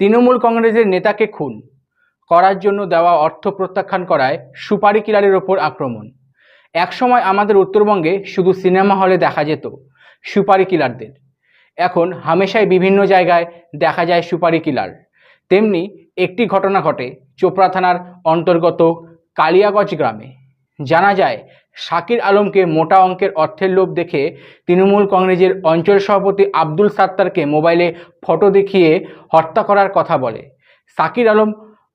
তৃণমূল কংগ্রেসের নেতাকে খুন। করার জন্য দেওয়া অর্থ প্রত্যাখ্যান করায় সুপারি কিলারের ওপর আক্রমণ। একসময় আমাদের উত্তরবঙ্গে শুধু সিনেমা হলে দেখা যেত সুপারি কিলারদের। এখন হামেশাই বিভিন্ন জায়গায় দেখা যায় সুপারি কিলার। তেমনি একটি ঘটনা ঘটে চোপড়া থানার অন্তর্গত কালিয়াগঞ্জ গ্রামে। জানা যায়, শাকির আলমকে মোটা অঙ্কের অর্থের লোভ দেখে তৃণমূল কংগ্রেসের অঞ্চল সভাপতি আব্দুল সাত্তারকে মোবাইলে ফটো দেখিয়ে হত্যা করার কথা বলে। শাকির আলম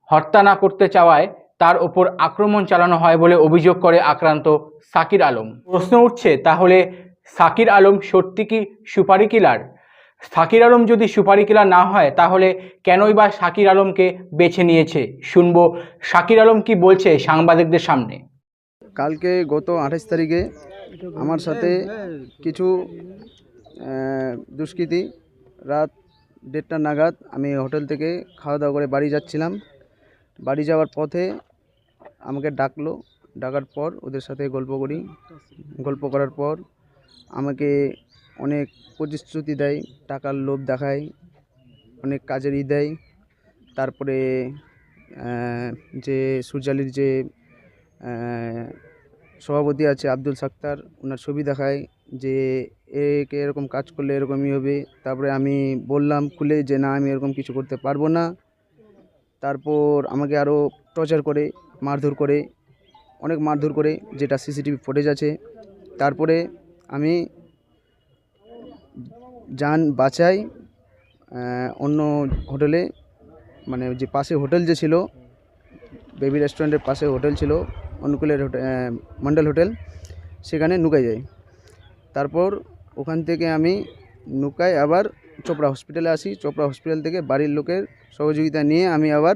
হত্যা না করতে চাওয়ায় তার ওপর আক্রমণ চালানো হয় বলে অভিযোগ করে আক্রান্ত সাকির আলম। প্রশ্ন উঠছে, তাহলে সাকির আলম সত্যি কি সুপারি কিলার? সাকির আলম যদি সুপারি কিলার না হয়, তাহলে কেনই বা শাকির আলমকে বেছে নিয়েছে? শুনব, শাকির আলম কি বলছে সাংবাদিকদের সামনে? কালকে গত আঠাশ তারিখে আমার সাথে কিছু দুষ্কৃতী রাত দেড়টা নাগাদ আমি হোটেল থেকে খাওয়া দাওয়া করে বাড়ি যাচ্ছিলাম। বাড়ি যাওয়ার পথে আমাকে ডাকলো। ডাকার পর ওদের সাথে গল্প করি। গল্প করার পর আমাকে অনেক প্রতিশ্রুতি দেয়, টাকার লোভ দেখায়, অনেক কাজের ই দেয়। তারপরে যে সূর্যালির যে সভাপতি আছে আব্দুল সাক্তার ওনার ছবি দেখায় যে একে এরকম কাজ করলে এরকমই হবে। তারপরে আমি বললাম খুলে যে না, আমি এরকম কিছু করতে পারব না। তারপর আমাকে আরও টর্চার করে, মারধর করে, অনেক মারধর করে, যেটা সিসিটিভি ফুটেজ আছে। তারপরে আমি যান বাঁচাই অন্য হোটেলে মানে যে পাশে হোটেল যে ছিল, বেবি রেস্টুরেন্টের পাশে হোটেল ছিল অনুকূলের হোটেল মন্ডল হোটেল সেখানে নুকাই যাই। তারপর ওখান থেকে আমি নুকাই আবার চোপড়া হসপিটালে আসি। চোপড়া হসপিটাল থেকে বাড়ির লোকের সহযোগিতা নিয়ে আমি আবার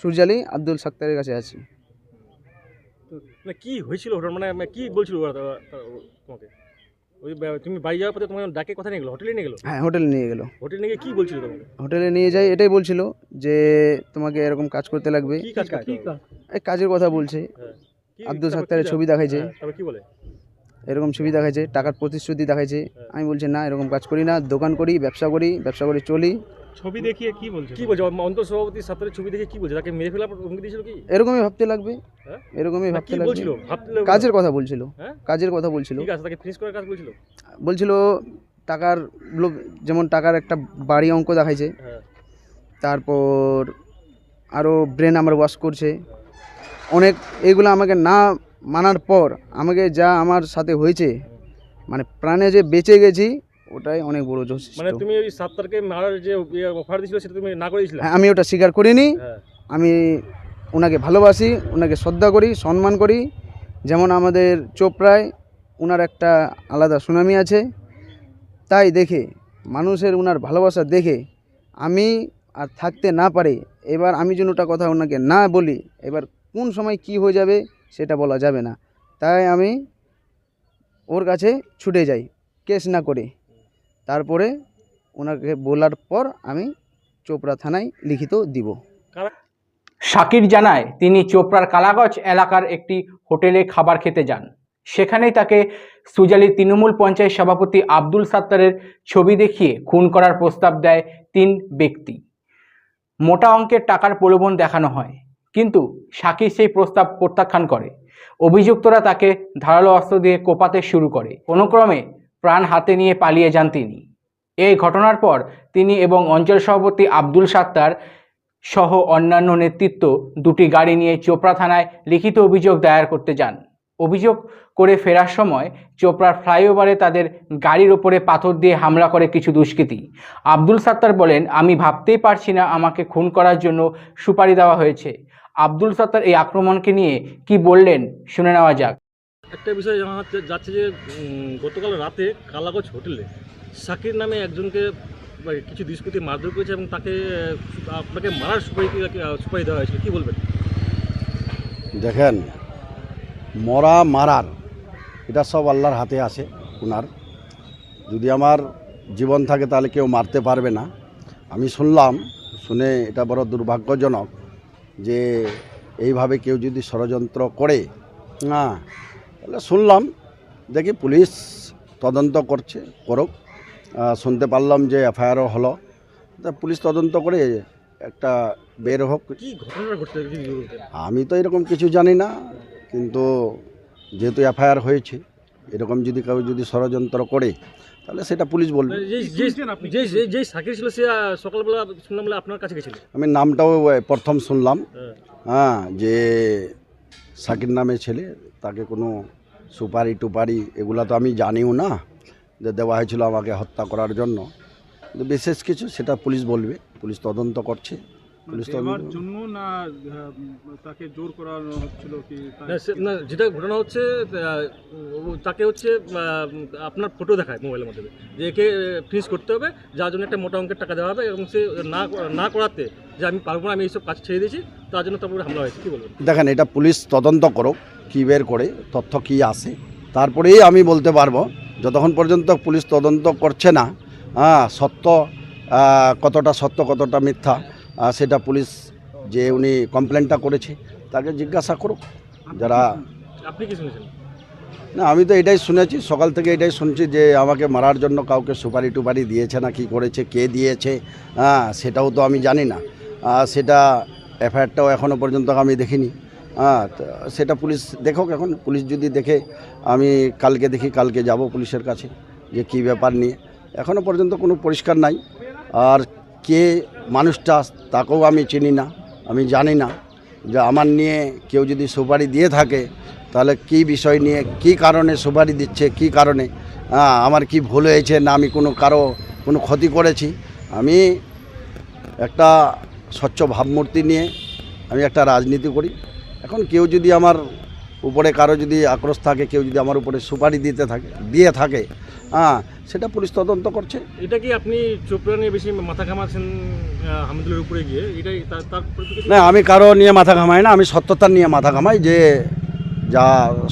সূর্যালি আব্দুল সাক্তারের কাছে আছি। তো কি হয়েছিল ওটা মানে মানে কি বলছিল তোমাকে? ওই তুমি বাড়ি যাওয়ার পথে তোমাকে ডাকে কথা নিয়ে গেলো? হোটেলে নিয়ে গেলো? হ্যাঁ হোটেলে নিয়ে গেলো। হোটেলে নিয়ে কি বলছিল তোমাকে? হোটেলে নিয়ে যাই এটাই বলছিল যে তোমাকে এরকম কাজ করতে লাগবে। কি কাজ? কাজের কথা বলছে। হ্যাঁ। কি- আব্দুল সাত্তারের ছবি দেখাইছে। হ্যাঁ, কি বলে? এরকম ছবি দেখাইছে টাকার প্রতিশ্রুতি দেখাইছে। হ্যাঁ। আমি বলছি না এরকম কাজ করি না দোকান করি ব্যবসা করি ব্যবসা করে চলি। ছবি দেখিয়ে কি বলছে? কি বলছে? অন্তর সভাপতি সাত্তারের ছবি দেখে কি বলছে? তাকে মেরে ফেলার হুমকি দিয়েছিল কি? এরকমই ভাবতে লাগবে। হ্যাঁ? এরকমই ভাবতে লাগবে। কাজের কথা বলছিল। হ্যাঁ? কাজের কথা বলছিল। ঠিক আছে তাকে ফিনিশ করার কাজ বলছিল? বলছিল টাকার যেমন টাকার একটা বাড়ি অঙ্ক দেখাইছে হ্যাঁ। তারপর আরও ব্রেন আমার ওয়াশ করছে। অনেক এইগুলো আমাকে না মানার পর আমাকে যা আমার সাথে হয়েছে মানে প্রাণে যে বেঁচে গেছি ওটাই অনেক বড় যথেষ্ট। মানে তুমি ওই সাত্তারকে মারার যে অফার দিয়েছিল সেটা তুমি না করেছিলে? হ্যাঁ, আমি ওটা স্বীকার করিনি। হ্যাঁ। আমি ওনাকে ভালোবাসি ওনাকে শ্রদ্ধা করি সম্মান করি। যেমন আমাদের চোপড়ায় ওনার একটা আলাদা সুনামি আছে। তাই দেখে মানুষের ওনার ভালোবাসা দেখে আমি আর থাকতে না পারে এবার আমি যেন ওটা কথা ওনাকে না বলি এবার কোন সময় কি হয়ে যাবে সেটা বলা যাবে না। তাই আমি ওর কাছে ছুটে যাই, কেস না করে। তারপরে ওনাকে বলার পর আমি চোপড়া থানায় লিখিত দিব। শাকির জানায়, তিনি চোপড়ার কালাগজ এলাকার একটি হোটেলে খাবার খেতে যান। সেখানেই তাকে সুজালি তৃণমূল পঞ্চায়েত সভাপতি আব্দুল সাত্তারের ছবি দেখিয়ে খুন করার প্রস্তাব দেয় তিন ব্যক্তি। মোটা অঙ্কের টাকার প্রলোভন দেখানো হয়। কিন্তু শাকির সেই প্রস্তাব প্রত্যাখ্যান করে। অভিযুক্তরা তাকে ধারালো অস্ত্র দিয়ে কোপাতে শুরু করে। কোনো ক্রমে প্রাণ হাতে নিয়ে পালিয়ে যান তিনি। এই ঘটনার পর তিনি এবং অঞ্চল সভাপতি আব্দুল সাত্তার সহ অন্যান্য নেতৃত্ব দুটি গাড়ি নিয়ে চোপড়া থানায় লিখিত অভিযোগ দায়ের করতে যান। অভিযোগ করে ফেরার সময় চোপড়ার ফ্লাইওভারে তাদের গাড়ির ওপরে পাথর দিয়ে হামলা করে কিছু দুষ্কৃতী। আব্দুল সাত্তার বলেন, আমি ভাবতেই পারছি না, আমাকে খুন করার জন্য সুপারি দেওয়া হয়েছে। আব্দুল সাত্তার এই আক্রমণকে নিয়ে কি বললেন? শুনে নেওয়া যাক। একটা বিষয় জানা যাচ্ছে- যাচ্ছে যে গতকাল রাতে কালাগজ হোটেলে শাকির নামে একজনকে কিছু দুষ্কৃতি মারধর করেছে এবং তাকে আপনাকে মারার সুপারি সুপারি দেওয়া হয়েছিল কি বলবেন? দেখেন মরা মারার এটা সব আল্লাহর হাতে আছে ওনার যদি আমার জীবন থাকে তাহলে কেউ মারতে পারবে না। আমি শুনলাম শুনে এটা বড় দুর্ভাগ্যজনক যে এইভাবে কেউ যদি ষড়যন্ত্র করে না তাহলে শুনলাম দেখি পুলিশ তদন্ত করছে করুক। শুনতে পারলাম যে এফআইআরও হলো। তা পুলিশ তদন্ত করে একটা বের হোক। আমি তো এরকম কিছু জানি না কিন্তু যেহেতু এফআইআর হয়েছে এরকম যদি কেউ যদি ষড়যন্ত্র করে তাহলে সেটা পুলিশ বলবে। সাকির ছিল সে সকালবেলা শুনলাম আপনার কাছে গেছিল। আমি নামটাও প্রথম শুনলাম। হ্যাঁ। হ্যাঁ যে সাকির নামে ছেলে তাকে কোনো সুপারি টুপারি এগুলা তো আমি জানিও না যে দেওয়া হয়েছিল আমাকে হত্যা করার জন্য। কিন্তু বিশেষ কিছু সেটা পুলিশ বলবে পুলিশ তদন্ত করছে। পুলিশ দেওয়ার জন্য না তাকে জোর করানো হচ্ছিল কি না, যেটা ঘটনা হচ্ছে তাকে হচ্ছে আপনার ফটো দেখায় মোবাইলের মাধ্যমে যে একে ফিনিশ করতে হবে যার জন্য একটা মোটা অঙ্কের টাকা দেওয়া হবে এবং সে না না করাতে যে আমি পারব না আমি এইসব কাজ ছেড়ে দিয়েছি তার জন্য তারপরে হামলা হয়েছে কি বলবেন? দেখেন এটা পুলিশ তদন্ত করো কী বের করে তথ্য কী আসে তারপরেই আমি বলতে পারব যতক্ষণ পর্যন্ত পুলিশ তদন্ত করছে না হ্যাঁ সত্য কতটা সত্য কতটা মিথ্যা সেটা পুলিশ যে উনি কমপ্লেনটা করেছে তাকে জিজ্ঞাসা করুক যারা আপনি কি শুনেছেন? না আমি তো এটাই শুনেছি সকাল থেকে এটাই শুনছি যে আমাকে মারার জন্য কাউকে সুপারি টুপারি দিয়েছে না কি করেছে কে দিয়েছে হ্যাঁ সেটাও তো আমি জানি না। সেটা এফআইআরটাও এখনও পর্যন্ত আমি দেখিনি। হ্যাঁ সেটা পুলিশ দেখুক এখন পুলিশ যদি দেখে আমি কালকে দেখি কালকে যাব পুলিশের কাছে যে কী ব্যাপার নিয়ে। এখনও পর্যন্ত কোনো পরিষ্কার নাই। আর কে মানুষটা, তাকেও আমি চিনি না, আমি জানি না। যে আমার নিয়ে কেউ যদি সুপারি দিয়ে থাকে, তাহলে কি বিষয় নিয়ে, কি কারণে সুপারি দিচ্ছে, কি কারণে? আমার কি ভুল হয়েছে না আমি কোনো কারও, কোনো ক্ষতি করেছি? আমি একটা স্বচ্ছ ভাবমূর্তি নিয়ে আমি একটা রাজনীতি করি। এখন কেউ যদি আমার উপরে কারও যদি আক্রোশ থাকে, কেউ যদি আমার উপরে সুপারি দিতে থাকে, দিয়ে থাকে হ্যাঁ সেটা পুলিশ তদন্ত করছে। এটা কি আপনি চোপড়া নিয়ে বেশি মাথা ঘামাচ্ছেন হামিদুলের উপরে গিয়ে? এটাই না আমি কারও নিয়ে মাথা ঘামাই না আমি সত্যতা নিয়ে মাথা ঘামাই যে যা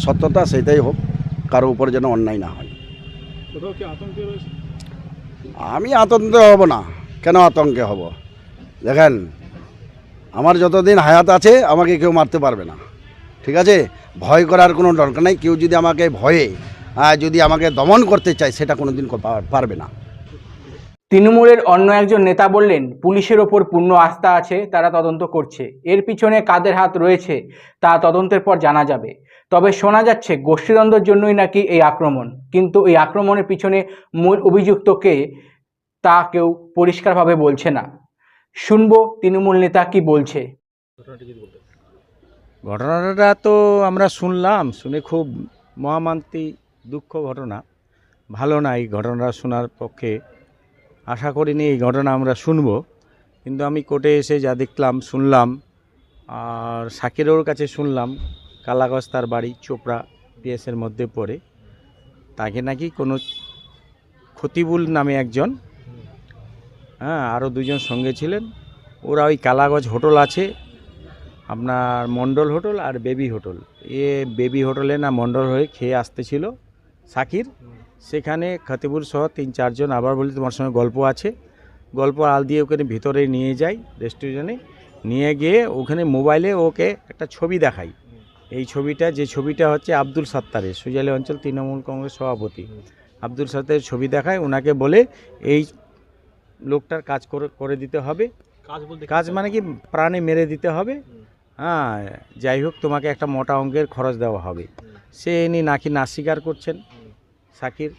সত্যতা সেটাই হোক কারও উপর যেন অন্যায় না হয়। আমি আতঙ্কে হব না কেন আতঙ্কে হব? দেখেন আমার যতদিন হায়াত আছে আমাকে কেউ মারতে পারবে না। ঠিক আছে? ভয় করার কোনো দরকার নাই কেউ যদি আমাকে ভয়ে যদি আমাকে দমন করতে চায় সেটা কোনো দিন পারবে না। তৃণমূলের অন্য একজন নেতা বললেন পুলিশের ওপর পূর্ণ আস্থা আছে তারা তদন্ত করছে। এর পিছনে কাদের হাত রয়েছে তা তদন্তের পর জানা যাবে। তবে শোনা যাচ্ছে গোষ্ঠীদ্বন্দ্বের জন্যই নাকি এই আক্রমণ। কিন্তু এই আক্রমণের পিছনে মূল অভিযুক্তকে তা কেউ পরিষ্কারভাবে বলছে না। শুনব তৃণমূল নেতা কি বলছে। ঘটনাটি তো আমরা শুনলাম শুনে খুব মহামান্তি দুঃখ ঘটনা। ভালো না এই ঘটনাটা শোনার পক্ষে। আশা করিনি এই ঘটনা আমরা শুনব। কিন্তু আমি কোর্টে এসে যা দেখলাম, শুনলাম, আর সাকিরের কাছে শুনলাম, কালাগজ তার বাড়ি চোপড়া পিএসের মধ্যে পড়ে। তাকে নাকি কোনো খতিবুল নামে একজন হ্যাঁ আরও দুজন সঙ্গে ছিলেন। ওরা ওই কালাগজ হোটেল আছে, আপনার মণ্ডল হোটেল আর বেবি হোটেল। এ বেবি হোটেলে না মণ্ডল হয়ে খেয়ে আসতেছিল। সাকির। সেখানে খতিবুর সহ তিন চারজন আবার বলি তোমার সঙ্গে গল্প আছে। গল্প আল দিয়ে ওখানে ভিতরে নিয়ে যাই রেস্টুরেন্টে। নিয়ে গিয়ে ওখানে মোবাইলে ওকে একটা ছবি দেখাই। এই ছবিটা যে ছবিটা হচ্ছে আব্দুল সাত্তারের সুজালি অঞ্চল তৃণমূল কংগ্রেস সভাপতি। আব্দুল সাত্তারের ছবি দেখায় ওনাকে বলে এই লোকটার কাজ করে করে দিতে হবে। কাজ বলতে কাজ মানে কি? প্রাণে মেরে দিতে হবে। হ্যাঁ যাই হোক তোমাকে একটা মোটা অঙ্কের খরচ দেওয়া হবে। সে ইনি নাকি না স্বীকার করছেন সাকির।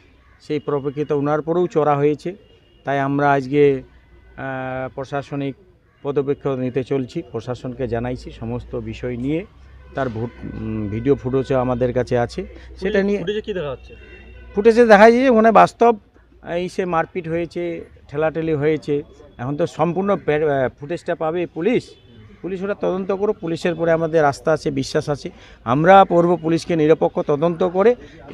সেই প্রপেক্ষিত ওনার পরেও চড়া হয়েছে। তাই আমরা আজকে প্রশাসনিক পদক্ষেপ নিতে চলছি। প্রশাসনকে জানাইছি সমস্ত বিষয় নিয়ে। তার ভোট ভিডিও ফুটেজও আমাদের কাছে আছে। সেটা নিয়ে ফুটেজে কি দেখা যাচ্ছে? ফুটেজে দেখা যায় যে ওখানে বাস্তব এই সে মারপিট হয়েছে ঠেলাঠেলি হয়েছে। এখন তো সম্পূর্ণ ফুটেজটা পাবে পুলিশ। পুলিশ ওরা তদন্ত করো পুলিশের পরে আমাদের রাস্তা আছে বিশ্বাস আছে। আমরা পূর্ব পুলিশকে নিরপেক্ষ তদন্ত করে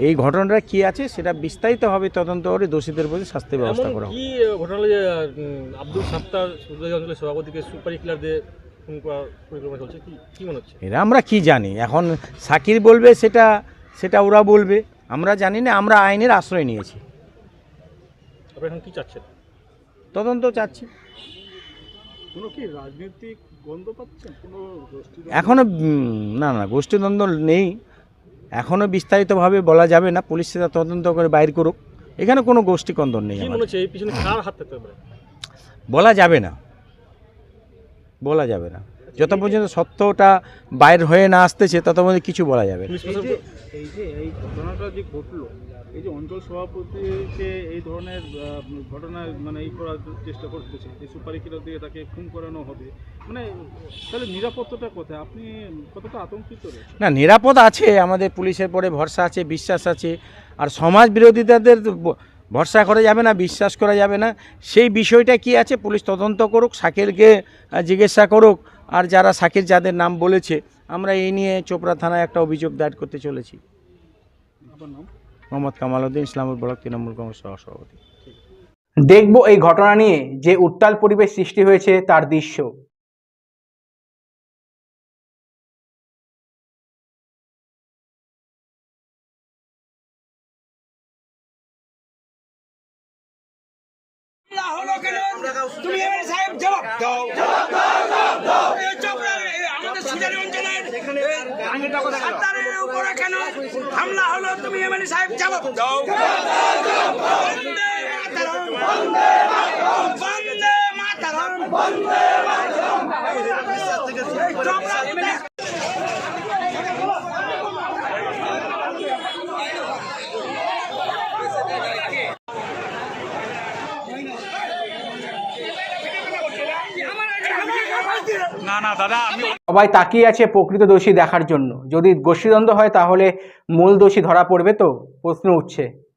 এই ঘটনাটা কী আছে সেটা বিস্তারিতভাবে তদন্ত করে দোষীদের প্রতি শাস্তির ব্যবস্থা করা কি ঘটনা যে আব্দুল সাত্তার অঞ্চলের সভাপতিকে সুপারি এরা আমরা কি জানি? এখন সাকির বলবে সেটা সেটা ওরা বলবে। আমরা জানি না আমরা আইনের আশ্রয় নিয়েছি। এখন কি চাচ্ছেন? তদন্ত চাচ্ছি। কোনো কি রাজনৈতিক গন্ধ পাচ্ছেন? কোনো গোষ্ঠী এখনও না না গোষ্ঠীদ্বন্দ্ব নেই। এখনও বিস্তারিতভাবে বলা যাবে না পুলিশ সেটা তদন্ত করে বাইর করুক। এখানে কোনো গোষ্ঠী কন্দন নেই মনে বলা যাবে না। বলা যাবে না। যত পর্যন্ত সত্যটা বাইর হয়ে না আসতেছে তত পর্যন্ত কিছু বলা যাবে না। এই যে এই ঘটনাটা যে ঘটলো এই যে অঞ্চল সভাপতিকে এই ধরনের ঘটনায় মানে এই করার চেষ্টা করতেছে যে সুপারিকিরা দিয়ে তাকে খুন করানো হবে মানে তাহলে নিরাপত্তাটা কোথায়? আপনি কতটা আতঙ্কিত না নিরাপদ আছে আমাদের পুলিশের পরে ভরসা আছে বিশ্বাস আছে আর সমাজ বিরোধীদের ব- ভরসা করা যাবে না বিশ্বাস করা যাবে না সেই বিষয়টা কি আছে পুলিশ তদন্ত করুক শাকিরকে আহ, জিজ্ঞাসা করুক আর যারা শাকির যাদের নাম বলেছে আমরা এই নিয়ে চোপড়া থানায় একটা অভিযোগ দায়ের করতে চলেছি। আপনার নাম? মোহাম্মদ কামাল উদ্দিন ইসলামপুর ব্লক তৃণমূল কংগ্রেস সহসভাপতি। দেখব এই ঘটনা নিয়ে যে উত্তাল পরিবেশ সৃষ্টি হয়েছে তার দৃশ্য। তুমি সাহেব জবাব দাও। এই চোপড়ার, এই আমাদের সুজারি অঞ্চলের সত্তারের উপরে কেন হামলা হলো? তুমি এমএলএ সাহেব জবাব মাতরম। সবাই তাকিয়ে আছে প্রকৃত দোষী দেখার জন্য। যদি গোষ্ঠীদ্বন্দ্ব হয়, তাহলে মূল দোষী ধরা পড়বে তো? প্রশ্ন উঠছে।